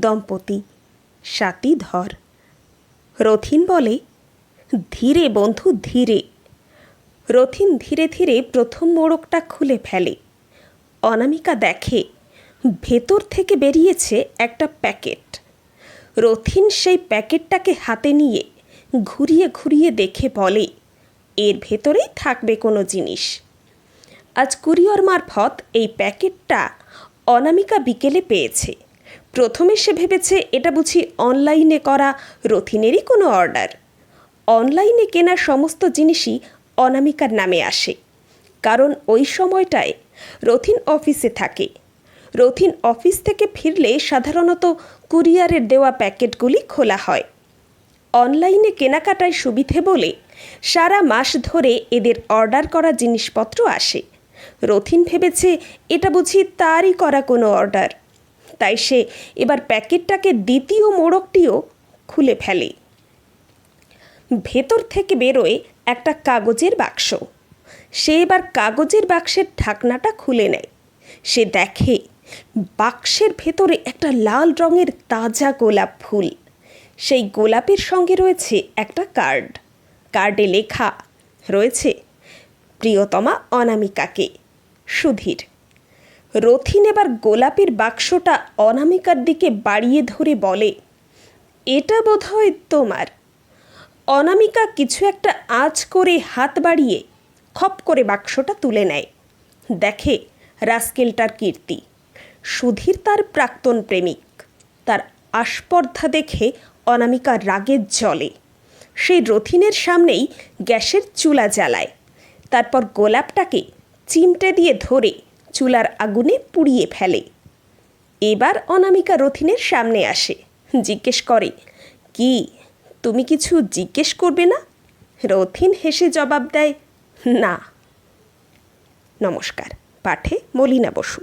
দম্পতি। সাতি ধর। রথিন বলে, ধীরে বন্ধু, ধীরে। রথিন ধীরে ধীরে প্রথম মোড়কটা খুলে ফেলে। অনামিকা দেখে, ভেতর থেকে বেরিয়েছে একটা প্যাকেট। রথিন সেই প্যাকেটটাকে হাতে নিয়ে ঘুরিয়ে ঘুরিয়ে দেখে বলে, এর ভেতরেই থাকবে কোনো জিনিস। আজ কুরিয়র মারফত এই প্যাকেটটা অনামিকা বিকেলে পেয়েছে। প্রথমে সে ভেবেছে এটা বুঝি অনলাইনে করা রথিনেরই কোনো অর্ডার। অনলাইনে কেনা সমস্ত জিনিসই অনামিকার নামে আসে। কারণ ওই সময়টায় রথিন অফিসে থাকে। রথিন অফিস থেকে ফিরলে সাধারণত কুরিয়ারের দেওয়া প্যাকেটগুলি খোলা হয়। অনলাইনে কেনাকাটায় সুবিধে বলে সারা মাস ধরে এদের অর্ডার করা জিনিসপত্র আসে। রথিন ভেবেছে এটা বুঝি তারই করা কোনো অর্ডার। তাই সে এবার প্যাকেটটাকে দ্বিতীয় মোড়কটিও খুলে ফেলে। ভেতর থেকে বেরোয় একটা কাগজের বাক্স। সে এবার কাগজের বাক্সের ঢাকনাটা খুলে নেয়। সে দেখে বাক্সের ভেতরে একটা লাল রঙের তাজা গোলাপ ফুল। সেই গোলাপের সঙ্গে রয়েছে একটা কার্ড। কার্ডে লেখা রয়েছে, প্রিয়তমা অনামিকাকে, সুধীর। রথিন এবার গোলাপের বাক্সটা অনামিকার দিকে বাড়িয়ে ধরে বলে, এটা বোধহয় তোমার। অনামিকা কিছু একটা আঁচ করে হাত বাড়িয়ে খপ করে বাক্সটা তুলে নেয়। দেখে রাস্কেলটার কীর্তি। সুধীর তার প্রাক্তন প্রেমিক। তার আস্পর্ধা দেখে অনামিকা রাগের জলে সেই রথিনের সামনেই গ্যাসের চুলা জ্বালায়। তারপর গোলাপটাকে চিমটে দিয়ে ধরে চুলার আগুনে পুড়িয়ে ফেলে। এবার অনামিকা রথিনের সামনে আসে, জিজ্ঞেস করে, কি, তুমি কিছু জিজ্ঞেস করবে না? রথিন হেসে জবাব দেয়, না। নমস্কার, পাঠে মলিনা বসু।